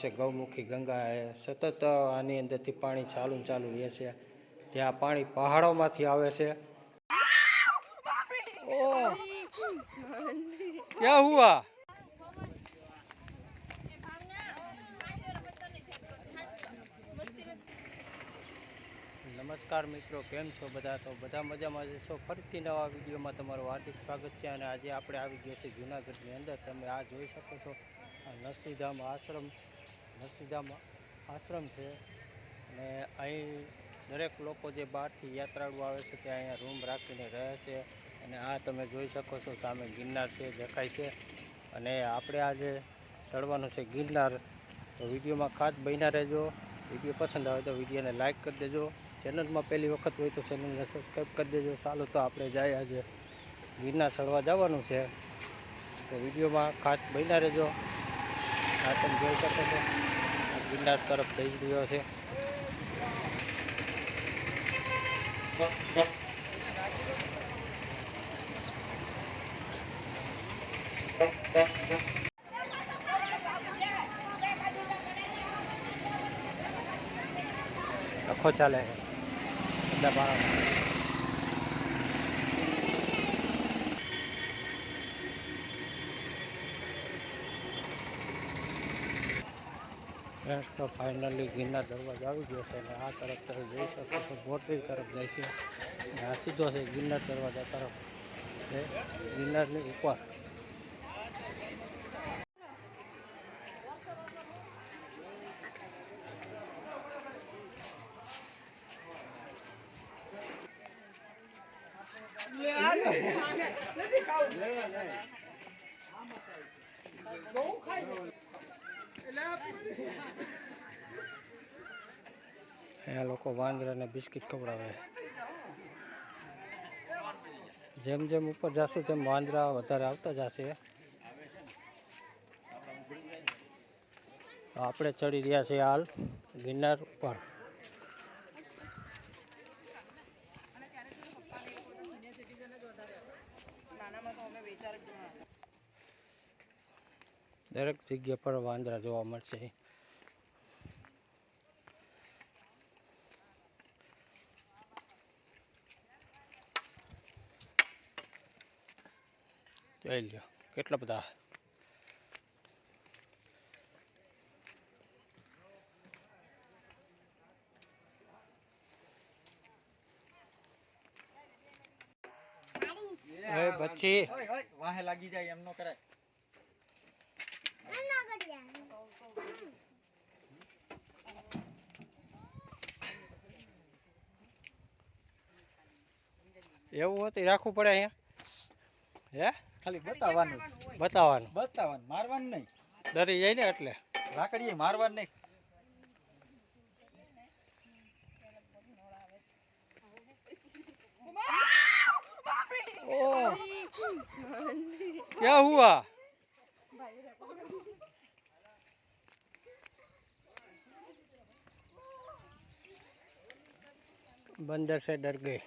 છે ગૌમુખી ગંગા એ સતત આની અંદરથી પાણી ચાલુ ચાલુ રહે છે. ત્યાં પાણી પહાડોમાંથી આવે છે. ક્યાં હુઆ? નમસ્કાર મિત્રો કેમ છો બધા? તો બધા મજામાં છો. ફરીથી નવા વિડીયોમાં તમારું હાર્દિક સ્વાગત છે અને આજે આપણે આવી ગયા છીએ જૂનાગઢની અંદર. તમે આ જોઈ શકો છો. નરસિંહધામ આશ્રમ નરસિંહધામ આશ્રમ છે. અને અહીં દરેક લોકો જે બહારથી યાત્રાળુ આવે છે ત્યાં અહીંયા રૂમ રાખીને રહે છે. અને આ તમે જોઈ શકો છો સામે ગિરનાર છે, દેખાય છે. અને આપણે આજે ચડવાનું છે ગિરનાર. તો વિડીયોમાં ખાસ બન્યા રહેજો. વીડિયો પસંદ આવે તો વિડીયોને લાઇક કરી દેજો. ચેનલમાં પહેલી વખત હોય તો ચેનલને સબસ્ક્રાઈબ કરી દેજો. ચાલો તો આપણે જાય આજે ગિરનાર ચડવા જવાનું છે. તો વિડીયોમાં ખાસ બન્યા રહેજો. આ તમે જોઈ શકો છો. ગિરનાર તરફ જઈ રહ્યો છે. આખો ચાલે. છે બધા બાળકો તો ફાઇનલી ગિરનાર દરવાજો આવી ગયો છે અને આ તરફ તરફ જઈ શકો છો બોરડી તરફ જાય છે. અને આ સીધો છે ગિરનાર દરવાજા તરફ. ગિરનારની ઉપર. અહીંયા લોકો વાંદરાને બિસ્કિટ ખવડાવે. જેમ જેમ ઉપર જશું તેમ વાંદરા વધારે આવતા જશે. આપણે ચડી રહ્યા છીએ હાલ ગિરનાર ઉપર. દરેક જગ્યા પર વાંદરા જોવા મળશે. જોઈ લ્યો કેટલા બધા. એ બચ્ચી. વાહે લાગી જાય એમ નો કરાય. એવું હતું રાખવું પડે અહીંયા હે ખાલી બતાવવાનું બતાવવાનું બતાવવાનું મારવાનું નહીં ડરી જાય ને એટલે લાકડીએ મારવાનું નહીં ઓહ क्या हुआ बंदर से डर गए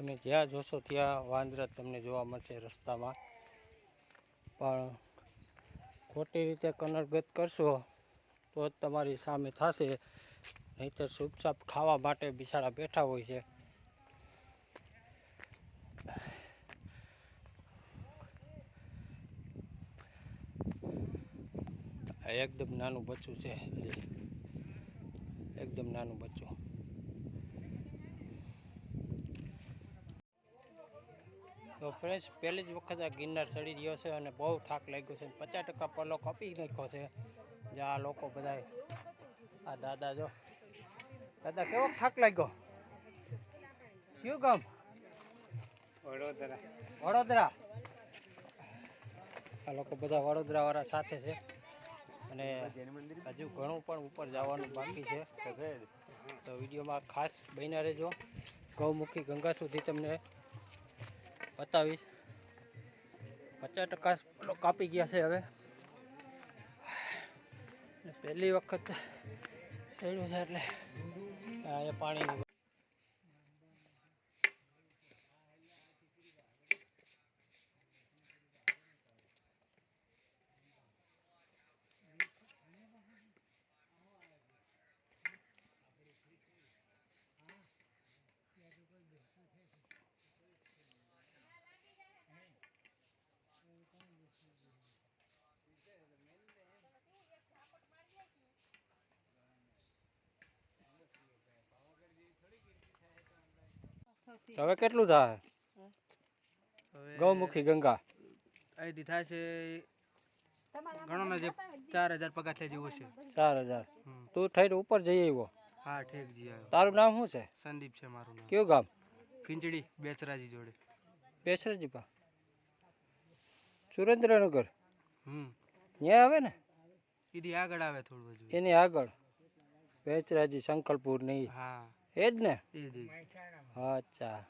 તમે જ્યાં જોશો ત્યાં વાંદરા તમને જોવા મળશે રસ્તામાં. પણ ખોટી રીતે કનરગત કરશો તો જ તમારી સામે થશે. નહીતર ચૂપચાપ ખાવા માટે બિચારા બેઠા હોય છે. એકદમ નાનું બચ્ચું છે એકદમ નાનું બચ્ચું. તો ફ્રેશ પહેલી જ વખત આ ગિરનાર ચડી રહ્યો છે અને બહુ થાક લાગ્યો છે. પચાસ ટકા પલો કપી નાખ્યો છે. જે આ લોકો બધા આ દાદા જો. દાદા કેવો થાક લાગ્યો? કયું ગામ? વડોદરા. વડોદરા. આ લોકો બધા વડોદરા વાળા સાથે છે. અને હજુ ઘણું પણ ઉપર જવાનું બાકી છે. તો વિડીયોમાં ખાસ બન્યા રહેજો. ગૌમુખી ગંગા સુધી તમને બતાવીશ પચાસ ટકા કાપી ગયા છે હવે. પહેલી વખત છે એટલે આ હવે કેટલું થાય? ગૌમુખી ગંગા. અહીંથી થાય છે ઘણો ને જે ચાર હજાર પગાથિયા જેવો છે. ચાર હજાર. તું થઈને ઉપર જઈ આવ્યો? હા ઠેક જી આવ્યો. તારું નામ શું છે? સંદીપ છે મારું નામ. કયું ગામ? ખીંચડી બેચરાજી જોડે. બેસરજીપા સુરેન્દ્રનગર? હમ. ત્યાં આવે ને? ઈદી આગળ આવે થોડું હજુ. એની આગળ. બેચરાજી શંકલપુર નહીં હા. એ જ ને એ જ અચ્છા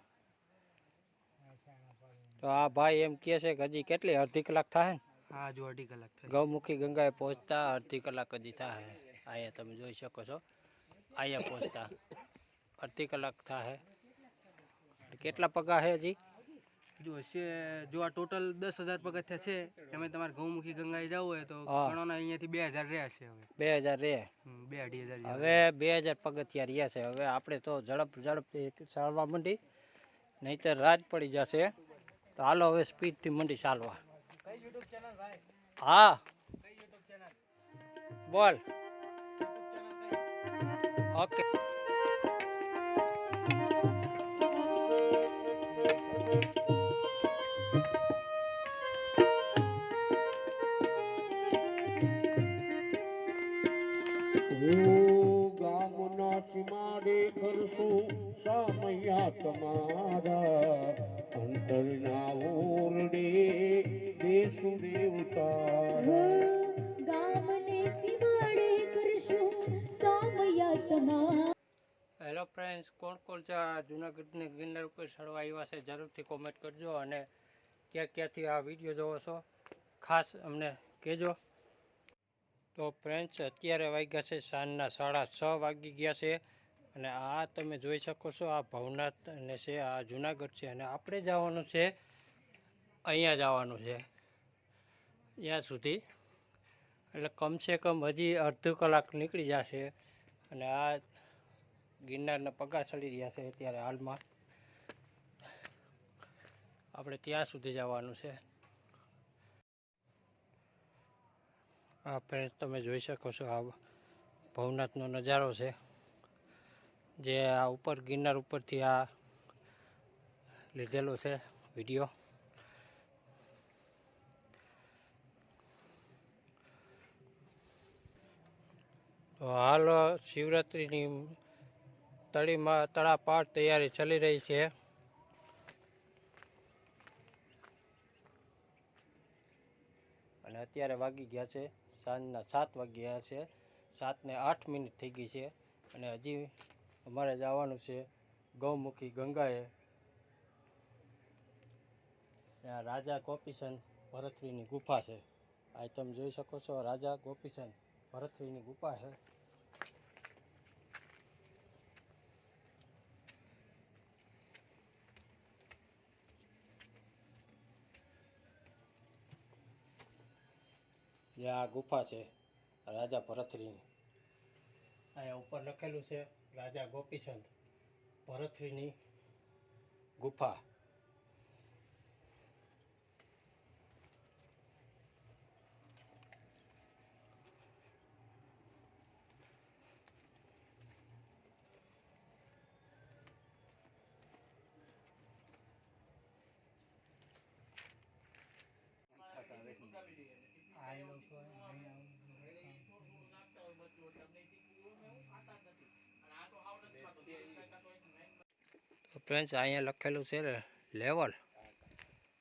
તો આ ભાઈ એમ કહે છે કે હજી કેટલી અડધી કલાક થાય ને? હા હજુ અઢી કલાક થાય. ગૌમુખી ગંગાએ પહોંચતા અડધી કલાક હજી થાય. અહીંયા તમે જોઈ શકો છો. અહીંયા પહોંચતા અડધી કલાક થાય. કેટલા પગા છે હજી? જો છે જો આ ટોટલ દસ હજાર પગથિયા છે તમે તમારે ગૌમુખી ગંગાએ જાવ હોય તો ગણોના અહીંયાથી બે હજાર રહ્યા છે હવે. બે હજાર રે. બે અઢી હજાર હવે બે હજાર પગથિયા રહ્યા છે. હવે આપણે તો ઝડપ ઝડપથી ચાલવા માંડી. નહીંતર રાત પડી જશે. તો હાલો હવે સ્પીડથી મંડી ચાલવા. હા. બોલ. ઓકે. કરશું સામૈયા તમારા અંતરના ઓરડે દેશું દેવતા. ગામને સિવાડે કરશું સામયા તમારા હેલો ફ્રેન્ડ્સ કોણ કોણ છે? આ જુનાગઢની ગિરનાર ઉપર સડવા આવ્યા છે જરૂરથી કોમેન્ટ કરજો અને ક્યાં ક્યાંથી આ વીડિયો જોવો છો ખાસ અમને કહેજો. તો ફ્રેન્ડ્સ અત્યારે વાગ્યા છે સાંજના સાડા છ વાગી ગયા છે. અને આ તમે જોઈ શકો છો, આ ભવનાથ અને છે, આ જુનાગઢ છે અને આપણે જવાનું છે, અહીંયા જવાનું છે, ત્યાં સુધી. એટલે કમસે કમ હજી અડધો કલાક નીકળી જશે અને આ ગિરનારના પગા ચડી રહ્યા છે અત્યારે હાલમાં. આપણે ત્યાં સુધી જવાનું છે. આ ફ્રેન્ડ તમે જોઈ શકો છો, આ ભવનાથનો નજારો છે. જે આ ઉપર, ગિરનાર ઉપરથી આ લીધેલો છે વીડિયો. તો હાલ શિવરાત્રિની તળીમાં તળાપાટ તૈયારી ચાલી રહી છે. અને અત્યારે વાગી ગયા છે, સાંજના સાત વાગી ગયા છે. સાતને આઠ મિનિટ થઈ ગઈ છે. અને હજી અમારે જવાનું છે ગૌમુખી ગંગાએ. ત્યાં રાજા ગોપીચંદ ભરતવીની ગુફા છે. આ તમે જોઈ શકો છો, રાજા ગોપીચંદ ભરતવીની ગુફા છે. જે આ ગુફા છે, રાજા ભરતરીની અહીંયા ઉપર લખેલું છે રાજા ગોપીચંદ ભરતરીની ગુફા તો ફ્રેન્ડ્સ અહીંયા લખેલું છે લેવલ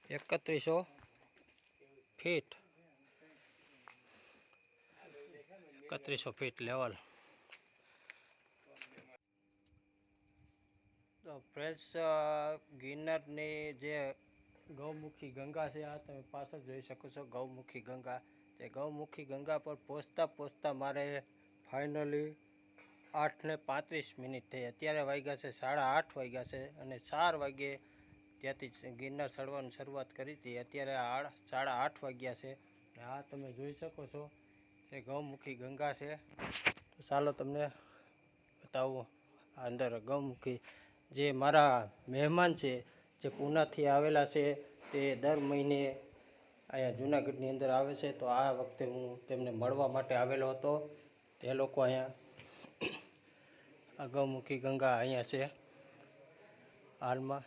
એકત્રીસો ફીટ એકત્રીસો ફીટ લેવલ તો ફ્રેન્ડ્સ ગિરનારની જે ગૌમુખી ગંગા છે, આ તમે પાછળ જોઈ શકો છો, ગૌમુખી ગંગા. તે ગૌમુખી ગંગા પર પહોંચતા પહોંચતા મારે ફાઇનલી આઠ ને પાંત્રીસ મિનિટ થઈ. અત્યારે વાગ્યા છે સાડા આઠ વાગ્યા છે અને ચાર વાગ્યે ત્યાંથી ગિરનાર ચડવાની શરૂઆત કરી હતી. અત્યારે આ સાડા આઠ વાગ્યા છે. આ તમે જોઈ શકો છો જે ગૌમુખી ગંગા છે. ચાલો તમને બતાવું અંદર ગૌમુખી જે મારા મહેમાન છે, જે પૂનાથી આવેલા છે, તે દર મહિને અહીંયા જુનાગઢની અંદર આવે છે. તો આ વખતે હું તેમને મળવા માટે આવેલો હતો. તે લોકો અહીંયા આ ગંગા અહીંયા છે, હાલમાં.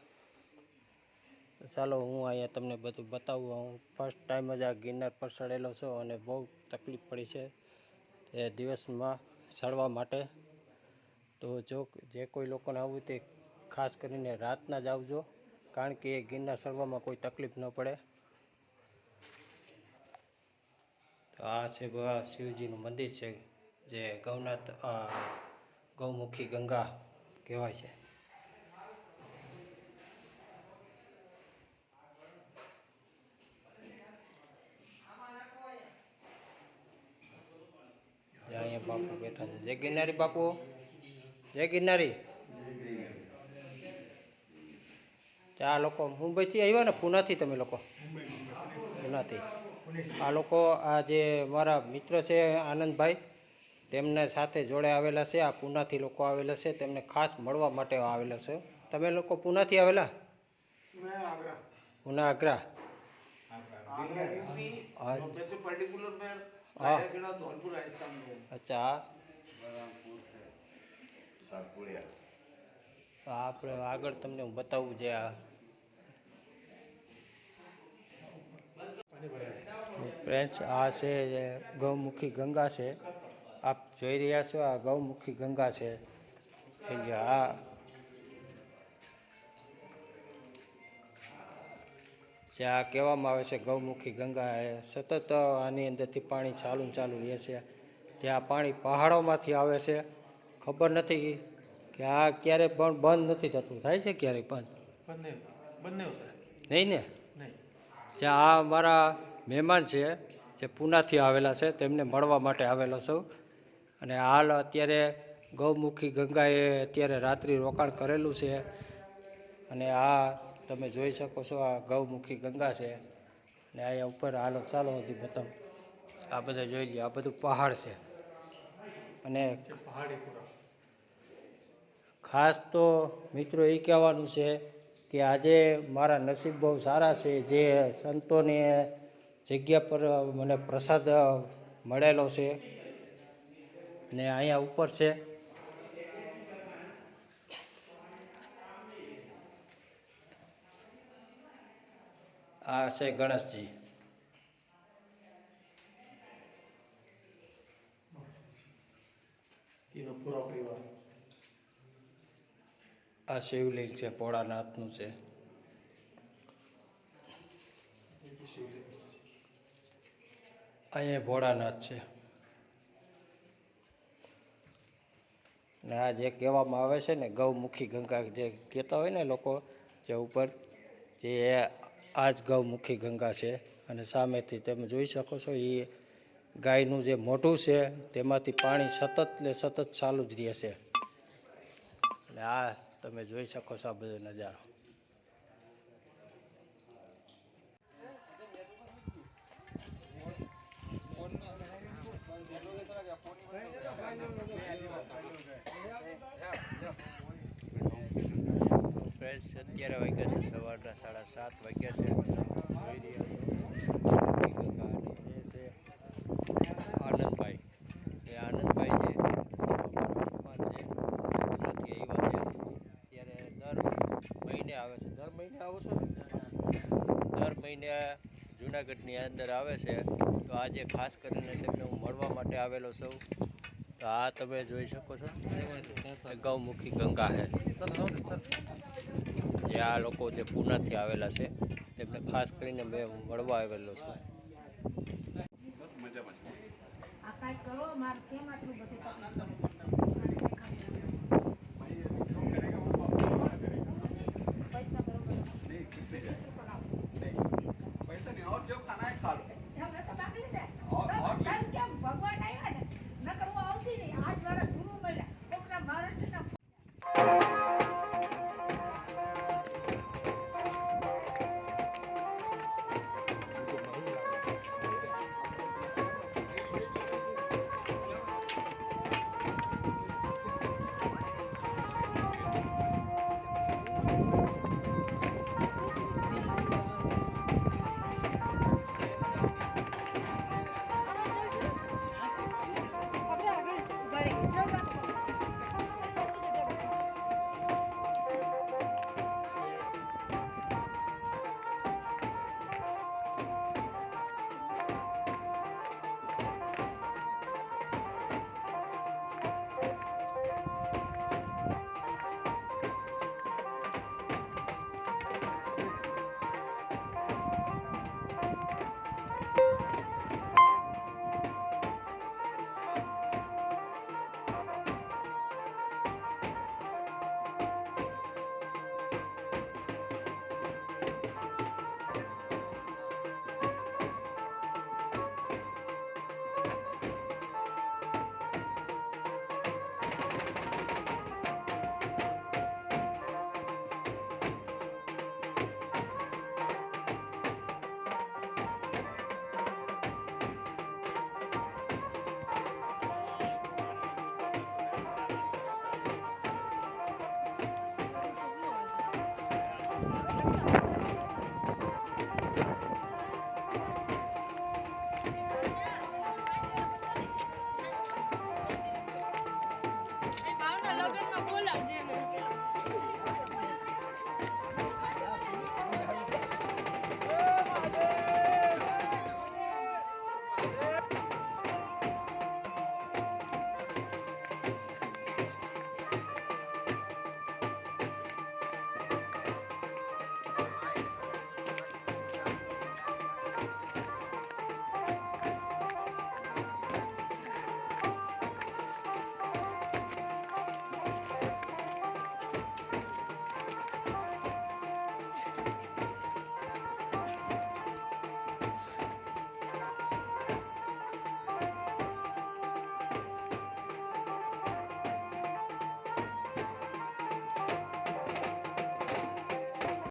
ચાલો હું અહીંયા તમને બધું બતાવું. હું ફર્સ્ટ ટાઈમ જ આ ગિરનાર પર ચડેલો છું અને બહુ તકલીફ પડી છે એ દિવસમાં ચડવા માટે. તો જો જે કોઈ લોકોને આવું તે ખાસ કરીને રાતના જ આવજો, કારણ કે એ ગિરનાર ચડવામાં કોઈ તકલીફ ન પડે. તો આ છે શિવજીનું મંદિર છે. જે ગૌનાથ ગૌમુખી ગંગા કહેવાય છે. અહીંયા બાપુ બેઠા છે. જય ગિરનારી બાપુ. જય ગિરનારી. આ લોકો મુંબઈથી આવ્યા ને? પુનાથી તમે લોકો? પુનાથી. આ લોકો, આ જે મારા મિત્ર છે આનંદભાઈ તેમને સાથે જોડે આવેલા છે આ પૂનાથી લોકો આવેલા છે તેમને ખાસ મળવા માટે આવેલા છે. તમે લોકો પૂનાથી આવેલા? પૂના આગ્રા. અચ્છા આપણે આગળ તમને હું બતાવું જે આ. ફ્રેન્ડ્સ આ છે ગૌમુખી ગંગા છે. આપ જોઈ રહ્યા છો આ ગૌમુખી ગંગા છે. આ જે આ કહેવામાં આવે છે ગૌમુખી ગંગા એ સતત આની અંદરથી પાણી ચાલુ ચાલુ રહે છે. જે આ પાણી પહાડોમાંથી આવે છે. ખબર નથી કે આ ક્યારે પણ બંધ નથી થતું. થાય છે ક્યારેય બંધ નહીં ને? જે આ મારા મહેમાન છે જે પૂનાથી આવેલા છે તેમને મળવા માટે આવેલો છું. અને હાલ અત્યારે ગૌમુખી ગંગાએ અત્યારે રાત્રિ રોકાણ કરેલું છે. અને આ તમે જોઈ શકો છો, આ ગૌમુખી ગંગા છે. અને અહીંયા ઉપર હાલો, ચાલો હતી બતાવ. આ બધા જોઈ લો આ બધું પહાડ છે. અને ખાસ તો મિત્રો એ કહેવાનું છે કે આજે મારા નસીબ બહુ સારા છે. જે સંતોની જગ્યા પર મને પ્રસાદ મળેલો છે. ને અહીંયા ઉપર છે. આ છે ગણેશજી. આ શિવલિંગ છે ભોળાનાથનું છે. અહીંયા ભોળાનાથ છે. ને આ જે કહેવામાં આવે છે ને ગૌમુખી ગંગા જે કહેતા હોય ને લોકો જે ઉપર, જે આ જ ગૌમુખી ગંગા છે અને સામેથી તમે જોઈ શકો છો એ ગાયનું જે મોઢું છે તેમાંથી પાણી સતત ને સતત ચાલુ જ રહે છે. અને આ તમે જોઈ શકો છો આ બધો નજારો. ફ્રેશ અત્યારે વાગ્યા છે સવારના સાડા સાત વાગ્યા છે. જોઈ રહ્યા આનંદભાઈ. એ આનંદભાઈ છે. અમારા મહેમાન છે ગુજરાતથી આવ્યા છે ત્યારે દર મહિને આવે છે. દર મહિને આવો છો? દર મહિને જુનાગઢની અંદર આવે છે તો આજે ખાસ કરીને તેમને હું મળવા માટે આવેલો છું. તો આ તમે જોઈ શકો છો ગૌમુખી ગંગા હે જે આ લોકો જે પૂનાથી આવેલા છે તેમને ખાસ કરીને મેં મળવા આવેલો છું. આ કરો મારે કેમ આટલું બધું